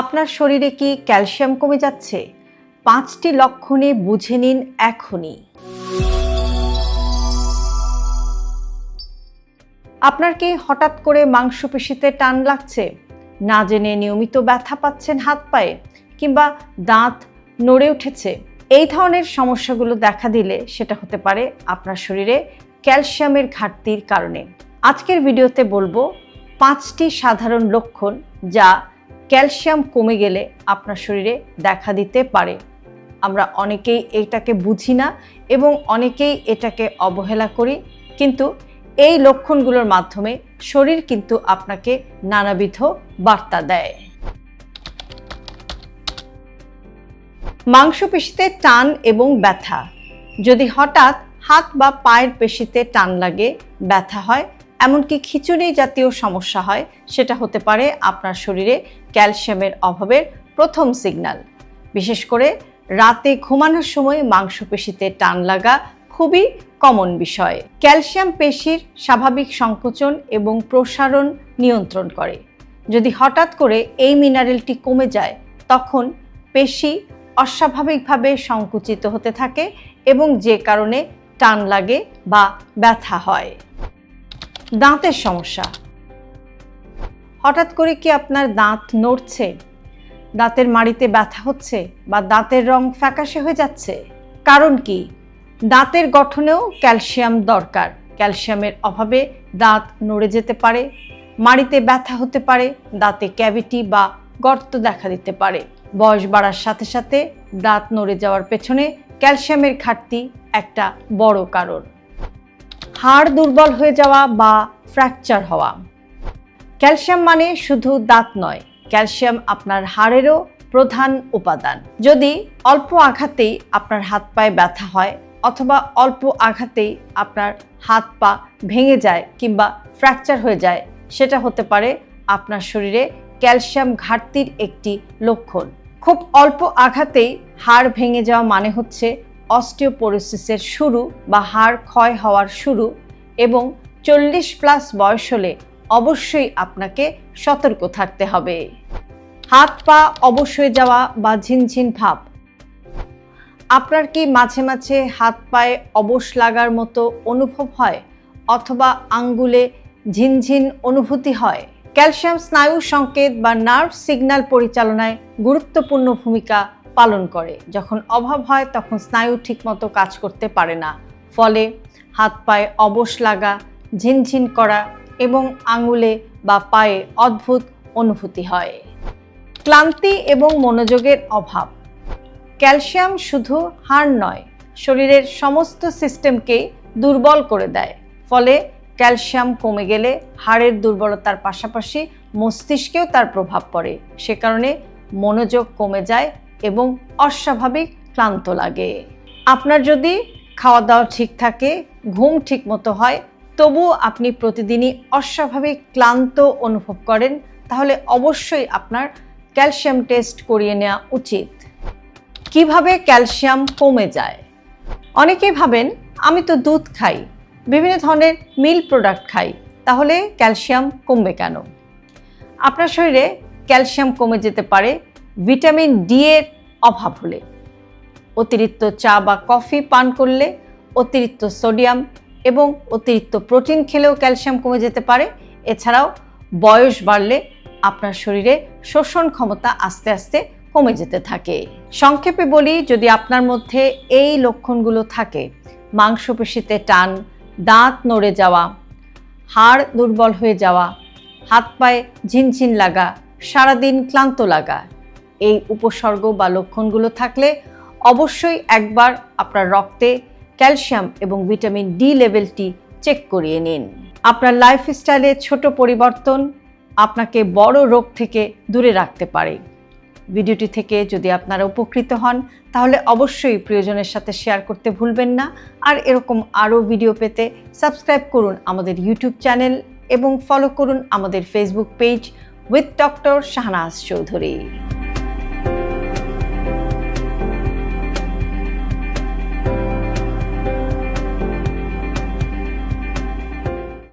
আপনার শরীরে কি ক্যালসিয়াম কমে যাচ্ছে? পাঁচটি লক্ষণে বুঝে নিন এখনই। আপনার কি হঠাৎ করে মাংসপেশিতে টান লাগছে? না জেনে নিয়মিত ব্যথা পাচ্ছেন হাত পায়ে, কিংবা দাঁত নড়ে উঠেছে। এই ধরনের সমস্যাগুলো দেখা দিলে সেটা হতে পারে আপনার শরীরে ক্যালসিয়ামের ঘাটতির কারণে। আজকের ভিডিওতে বলব পাঁচটি সাধারণ লক্ষণ যা ক্যালসিয়াম কমে গেলে আপনার শরীরে দেখা দিতে পারে। আমরা অনেকেই এটাকে বুঝি না এবং অনেকেই এটাকে অবহেলা করি, কিন্তু এই লক্ষণগুলোর মাধ্যমে শরীর কিন্তু আপনাকে নানাবিধ বার্তা দেয়। মাংসপেশিতে টান এবং ব্যথা। যদি হঠাৎ হাত বা পায়ের পেশিতে টান লাগে, ব্যথা হয় এমনকি খিচুড়ি জাতীয় সমস্যা হয়, সেটা হতে পারে আপনার শরীরে ক্যালসিয়ামের অভাবের প্রথম সিগন্যাল। বিশেষ করে রাতে ঘুমানোর সময় মাংসপেশিতে টান লাগা খুবই কমন বিষয়। ক্যালসিয়াম পেশির স্বাভাবিক সংকোচন এবং প্রসারণ নিয়ন্ত্রণ করে। যদি হঠাৎ করে এই মিনারেলটি কমে যায়, তখন পেশি অস্বাভাবিকভাবে সংকুচিত হতে থাকে এবং যে কারণে টান লাগে বা ব্যথা হয়। দাঁতের সমস্যা। হঠাৎ করে কি আপনার দাঁত নড়ছে? দাঁতের মাড়িতে ব্যথা হচ্ছে বা দাঁতের রং ফ্যাকাশে হয়ে যাচ্ছে? কারণ কি? দাঁতের গঠনেও ক্যালসিয়াম দরকার। ক্যালসিয়ামের অভাবে দাঁত নড়ে যেতে পারে, মাড়িতে ব্যথা হতে পারে, দাঁতে ক্যাভিটি বা গর্ত দেখা দিতে পারে। বয়স বাড়ার সাথে সাথে দাঁত নড়ে যাওয়ার পেছনে ক্যালসিয়ামের ঘাটতি একটা বড় কারণ। হাড় দুর্বল হয়ে যাওয়া বা ফ্র্যাকচার হওয়া। ক্যালসিয়াম মানে শুধু দাঁত নয়, ক্যালসিয়াম আপনার হাড়েরও প্রধান উপাদান। যদি অল্প আঘাতেই আপনার হাত পায়ে ব্যথা হয় অথবা অল্প আঘাতেই আপনার হাত পা ভেঙে যায় কিংবা ফ্র্যাকচার হয়ে যায়, সেটা হতে পারে আপনার শরীরে ক্যালসিয়াম ঘাটতির একটি লক্ষণ। খুব অল্প আঘাতেই হাড় ভেঙে যাওয়া মানে হচ্ছে অস্টিওপোরোসিসের শুরু বা হাড় ক্ষয় হওয়ার শুরু এবং চল্লিশ প্লাস বয়স হলে অবশ্যই আপনাকে সতর্ক থাকতে হবে। হাত পা অবশ্যই যাওয়া বা ঝিনঝিন ভাব। আপনার কি মাঝে মাঝে হাত পায়ে অবশ লাগার মতো অনুভব হয় অথবা আঙ্গুলে ঝিনঝিন অনুভূতি হয়? ক্যালসিয়াম স্নায়ু সংকেত বা নার্ভ সিগন্যাল পরিচালনায় গুরুত্বপূর্ণ ভূমিকা পালন করে। যখন অভাব হয়, তখন স্নায়ু ঠিকমতো কাজ করতে পারে না। ফলে হাত পায়ে অবশ লাগা, ঝিনঝিন করা এবং আঙুলে বা পায়ে অদ্ভুত অনুভূতি হয়। ক্লান্তি এবং মনোযোগের অভাব। ক্যালসিয়াম শুধু হাড় নয়, শরীরের সমস্ত সিস্টেমকেই দুর্বল করে দেয়। ফলে ক্যালসিয়াম কমে গেলে হাড়ের দুর্বলতার পাশাপাশি মস্তিষ্কেও তার প্রভাব পড়ে। সে কারণে মনোযোগ কমে যায় এবং অস্বাভাবিক ক্লান্ত লাগে। আপনার যদি খাওয়া দাওয়া ঠিক থাকে, ঘুম ঠিক মতো হয়, তবুও আপনি প্রতিদিনই অস্বাভাবিক ক্লান্ত অনুভব করেন, তাহলে অবশ্যই আপনার ক্যালসিয়াম টেস্ট করিয়ে নেওয়া উচিত। কীভাবে ক্যালসিয়াম কমে যায়? অনেকেই ভাবেন, আমি তো দুধ খাই, বিভিন্ন ধরনের মিল প্রোডাক্ট খাই, তাহলে ক্যালসিয়াম কমবে কেন? আপনার শরীরে ক্যালসিয়াম কমে যেতে পারে ভিটামিন ডি এর অভাব হলে, অতিরিক্ত চা বা কফি পান করলে অতিরিক্ত সোডিয়াম এবং অতিরিক্ত প্রোটিন খেলেও ক্যালসিয়াম কমে যেতে পারে। এছাড়াও বয়স বাড়লে আপনার শরীরে শোষণ ক্ষমতা আস্তে আস্তে কমে যেতে থাকে। সংক্ষেপে বলি, যদি আপনার মধ্যে এই লক্ষণগুলো থাকে, মাংসপেশিতে টান, দাঁত নড়ে যাওয়া, হাড় দুর্বল হয়ে যাওয়া, হাত পায়ে ঝিনঝিন লাগা, সারাদিন ক্লান্ত লাগা এই উপসর্গ বা লক্ষণগুলো থাকলে অবশ্যই একবার আপনার রক্তে ক্যালসিয়াম এবং ভিটামিন ডি লেভেলটি চেক করিয়ে নিন। আপনার লাইফস্টাইলে ছোট পরিবর্তন আপনাকে বড় রোগ থেকে দূরে রাখতে পারে। ভিডিওটি থেকে যদি আপনারা উপকৃত হন, তাহলে অবশ্যই প্রিয়জনের সাথে শেয়ার করতে ভুলবেন না। আর এরকম আরও ভিডিও পেতে সাবস্ক্রাইব করুন আমাদের ইউটিউব চ্যানেল এবং ফলো করুন আমাদের Facebook page with doctor Shahnaz Chowdhury.